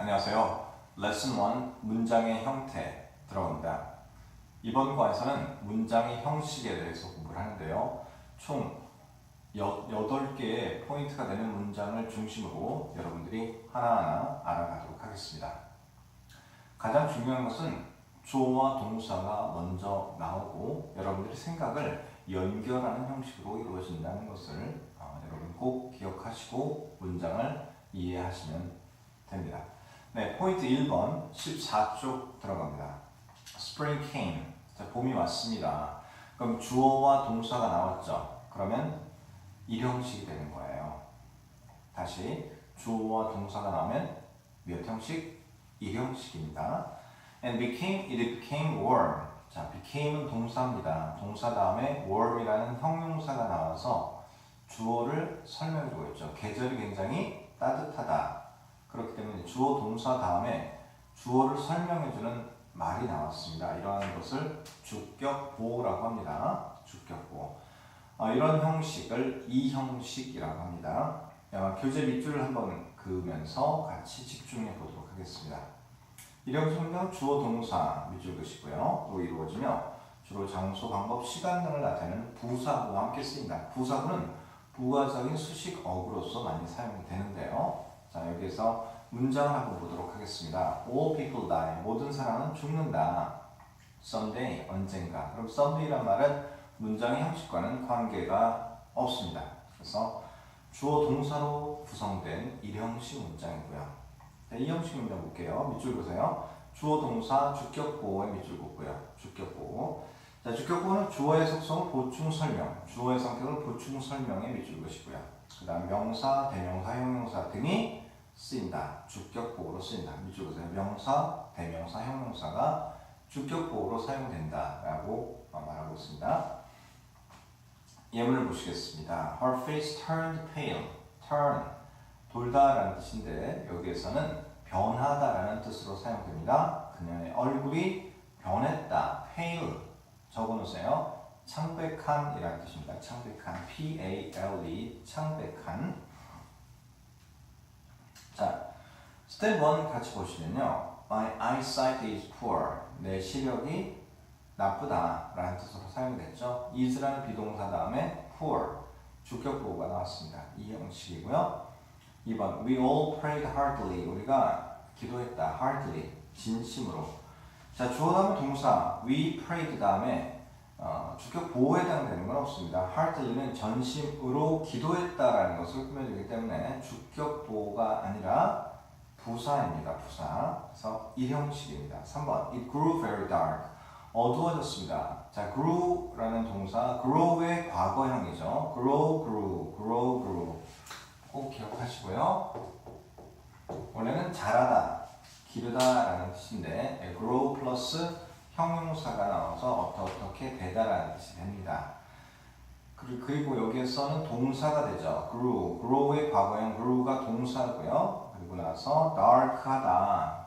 안녕하세요. 레슨 1 문장의 형태 들어갑니다. 이번 과에서는 문장의 형식에 대해서 공부를 하는데요. 총 여, 8개의 포인트가 되는 문장을 중심으로 여러분들이 하나하나 알아가도록 하겠습니다. 가장 중요한 것은 주어와 동사가 먼저 나오고 여러분들의 생각을 연결하는 형식으로 이루어진다는 것을 어, 여러분 꼭 기억하시고 문장을 이해하시면 됩니다. 네, 포인트 1번 14쪽 들어갑니다. Spring came. 자, 봄이 왔습니다. 그럼 주어와 동사가 나왔죠. 그러면 일형식이 되는 거예요. 다시 주어와 동사가 나오면 몇 형식? 일형식입니다. And became, it became warm. 자, became은 동사입니다. 동사 다음에 warm이라는 형용사가 나와서 주어를 설명해주고 있죠. 계절이 굉장히 따뜻하다. 그렇기 때문에 주어 동사 다음에 주어를 설명해주는 말이 나왔습니다. 이러한 것을 주격 보호라고 합니다. 주격 보호. 어, 이런 형식을 이 형식이라고 합니다. 어, 교재 밑줄을 한번 그으면서 같이 집중해 보도록 하겠습니다. 이형식은 주어 동사 밑줄 그시고요. 또 이루어지며 주로 장소, 방법, 시간 등을 나타내는 부사구와 함께 쓰인다. 부사구는 부가적인 수식 어구로서 많이 사용이 되는데요. 자 여기에서 문장을 한번 보도록 하겠습니다. All people die. 모든 사람은 죽는다. Someday 언젠가. 그럼 someday란 말은 문장의 형식과는 관계가 없습니다. 그래서 주어 동사로 구성된 일형식 문장이고요. 자, 이 형식 문장 볼게요. 밑줄 보세요. 주어 동사 주격 보호의 밑줄 긋고요. 주격 보호. 자, 주격 보호는 주어의 속성을 보충 설명, 주어의 성격을 보충 설명에 밑줄 그시고요. 그 다음 명사, 대명사, 형용사 등이 쓰인다. 주격 보호로 쓰인다. 밑줄 보세요. 명사, 대명사, 형용사가 주격 보호로 사용된다 라고 말하고 있습니다. 예문을 보시겠습니다. Her face turned pale. turn 돌다 라는 뜻인데 여기에서는 변하다 라는 뜻으로 사용됩니다. 그녀의 얼굴이 변했다. pale 적어놓으세요. 창백한이라는 뜻입니다. 창백한 P-A-L-E 창백한 자, 스텝 1 같이 보시면요. My eyesight is poor. 내 시력이 나쁘다 라는 뜻으로 사용됐죠. is라는 비동사 다음에 poor 주격 보호가 나왔습니다. 이 형식이고요. 2번 We all prayed heartily. 우리가 기도했다. heartily 진심으로. 자 주어 다음에 동사 we prayed 다음에 어, 주격 보호에 해당되는 건 없습니다. heartly는 전심으로 기도했다라는 것을 꾸며주기 때문에 주격 보호가 아니라 부사입니다. 부사. 그래서 이 형식입니다. 3번 It grew very dark. 어두워졌습니다. 자, grew라는 동사, grow의 과거형이죠. grow, grew, grow, grew. 꼭 기억하시고요. 원래는 자라다, 기르다라는 뜻인데 grow 플러스 형용사가 나와서 어떻게 되다라는 뜻이 됩니다. 그리고 여기에서는 동사가 되죠. grew, grow의 과거형 grew가 동사고요. 그리고 나서 dark하다.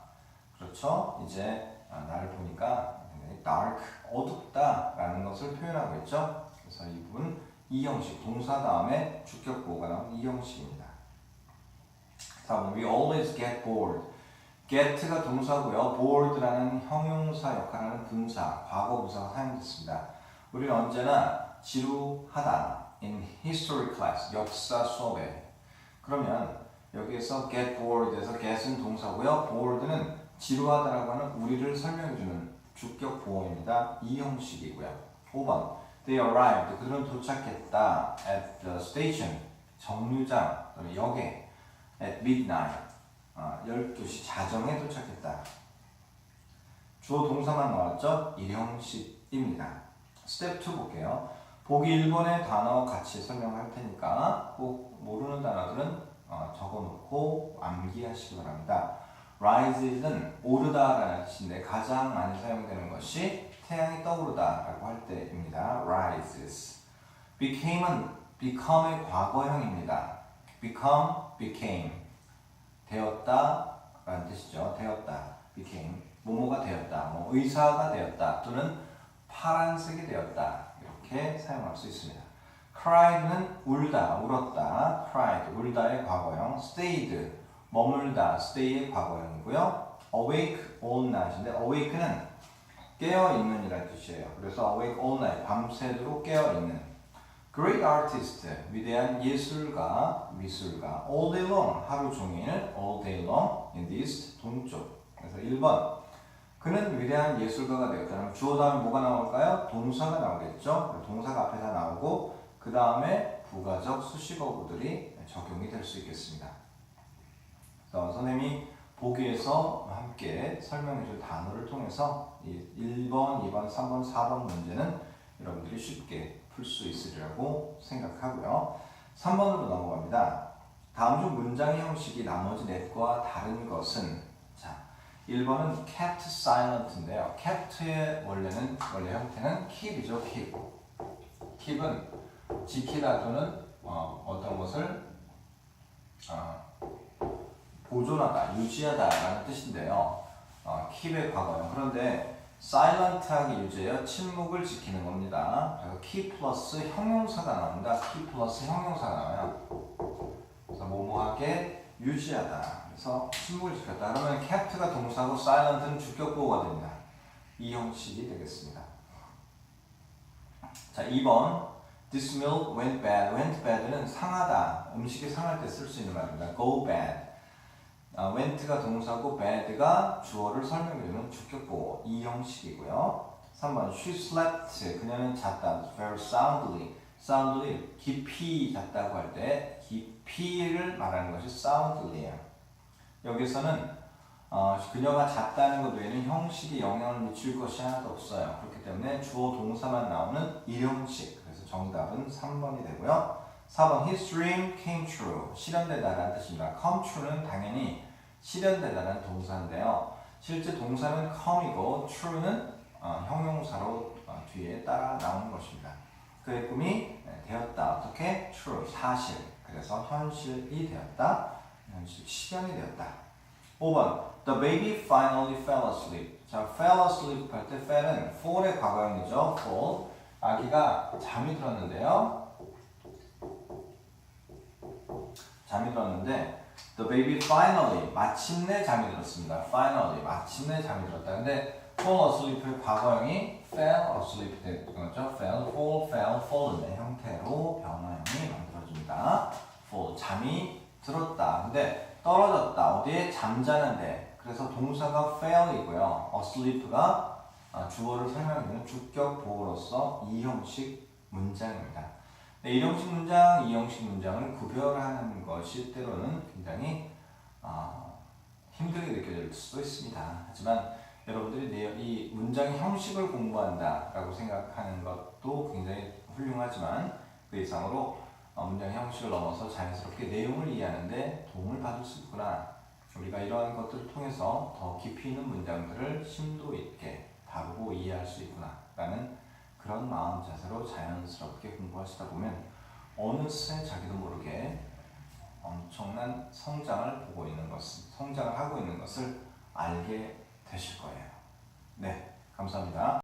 그렇죠? 이제 나를 보니까 dark, 어둡다라는 것을 표현하고 있죠. 그래서 이 부분 이 형식, 동사 다음에 주격 보호가 나온 이 형식입니다. 다음 we always get bored. Get가 동사고요. bored라는 형용사 역할하는 분사, 과거 분사가 사용됐습니다. 우리는 언제나 지루하다 in history class, 역사 수업에. 그러면 여기에서 get bored에서 get은 동사고요. bored는 지루하다라고 하는 우리를 설명해주는 주격 보호입니다. 이 형식이고요. 5번 They arrived. 그들은 도착했다. At the station. 정류장 또는 역에. At midnight. 어, 12시 자정에 도착했다. 주어 동사만 나왔죠? 일형식입니다. 스텝 2 볼게요. 보기 1번의 단어 같이 설명할 테니까 꼭 모르는 단어들은 어, 적어놓고 암기하시기 바랍니다. rise는 오르다라는 뜻인데 가장 많이 사용되는 것이 태양이 떠오르다라고 할 때입니다. rises. became은 become의 과거형입니다. become, became. 되었다 라는 뜻이죠. 되었다. became. 뭐뭐가 되었다. 뭐 의사가 되었다. 또는 파란색이 되었다. 이렇게 사용할 수 있습니다. cried는 울다, 울었다. cried, 울다의 과거형. stayed, 머물다, stay의 과거형이고요. awake all night인데 awake는 깨어 있는이라는 뜻이에요. 그래서 awake all night 밤새도록 깨어 있는 great artist 위대한 예술가 미술가 all day long 하루 종일 all day long in the east 동쪽. 그래서 1번 그는 위대한 예술가가 되었다면 주어 다음에 뭐가 나올까요? 동사가 나오겠죠. 동사가 앞에 다 나오고 그 다음에 부가적 수식어구들이 적용이 될 수 있겠습니다. 그래서 선생님이 보기에서 함께 설명해 줄 단어를 통해서 이 1번, 2번, 3번, 4번 문제는 여러분들이 쉽게 풀 수 있으리라고 생각하고요. 3번으로 넘어갑니다. 다음 중 문장의 형식이 나머지 넷과 다른 것은 자, 1번은 kept silent인데요. kept의 원래는 원래 형태는 keep이죠, keep. keep은 지키다 또는 어, 어떤 것을 어, 보존하다, 유지하다라는 뜻인데요. 어, keep의 과거요. 그런데 silent하게 유지해요. 침묵을 지키는 겁니다. 그래서 keep 플러스 형용사가 나옵니다. keep 플러스 형용사가 나와요. 그래서 뭐뭐하게 유지하다. 그래서 침묵을 지켰다. 그러면 kept가 동사고 silent는 주격보호가 됩니다. 이 형식이 되겠습니다. 자, 2번. This milk went bad. went bad는 상하다. 음식이 상할 때 쓸 수 있는 말입니다. go bad. 아, went가 동사고 bad가 주어를 설명해주는 주격보호 이 형식이고요. 3번 she slept 그녀는 잤다 very soundly soundly 깊이 잤다고 할 때 깊이를 말하는 것이 soundly예요. 여기서는 어, 그녀가 잤다는 것 외에는 형식이 영향을 미칠 것이 하나도 없어요. 그렇기 때문에 주어 동사만 나오는 일형식 그래서 정답은 3번이 되고요. 4번 His dream came true 실현되다라는 뜻입니다. come true는 당연히 실현되다는 동사인데요. 실제 동사는 come이고 true는 어, 형용사로 어, 뒤에 따라 나오는 것입니다. 그의 꿈이 네, 되었다. 어떻게? true 사실. 그래서 현실이 되었다. 현실 실현이 되었다. 5번 The baby finally fell asleep. 자, fell asleep 할 때 fell은 fall의 과거형이죠. fall. 아기가 잠이 들었는데요. 잠이 들었는데 the baby finally 마침내 잠이 들었습니다. finally 마침내 잠이 들었다. 근데 fall asleep의 과거형이 fell asleep 된 거죠. fell, fall, fell, fallen의 형태로 변화형이 만들어집니다. fall 잠이 들었다. 근데 떨어졌다. 어디에 잠자는데. 그래서 동사가 fell이고요. asleep가 아, 주어를 설명해주는 주격 보호로서 이 형식 문장입니다. 네, 이 형식 문장, 이 형식 문장을 구별하는 것이 때로는 굉장히 어, 힘들게 느껴질 수도 있습니다. 하지만 여러분들이 내- 이 문장의 형식을 공부한다라고 생각하는 것도 굉장히 훌륭하지만 그 이상으로 어, 문장의 형식을 넘어서 자연스럽게 내용을 이해하는데 도움을 받을 수 있구나. 우리가 이러한 것들을 통해서 더 깊이 있는 문장들을 심도 있게 다루고 이해할 수 있구나 라는 그런 마음 자세로 자연스럽게 공부하시다 보면 어느새 자기도 모르게 엄청난 성장을 보고 있는 것을 성장을 하고 있는 것을 알게 되실 거예요. 네, 감사합니다.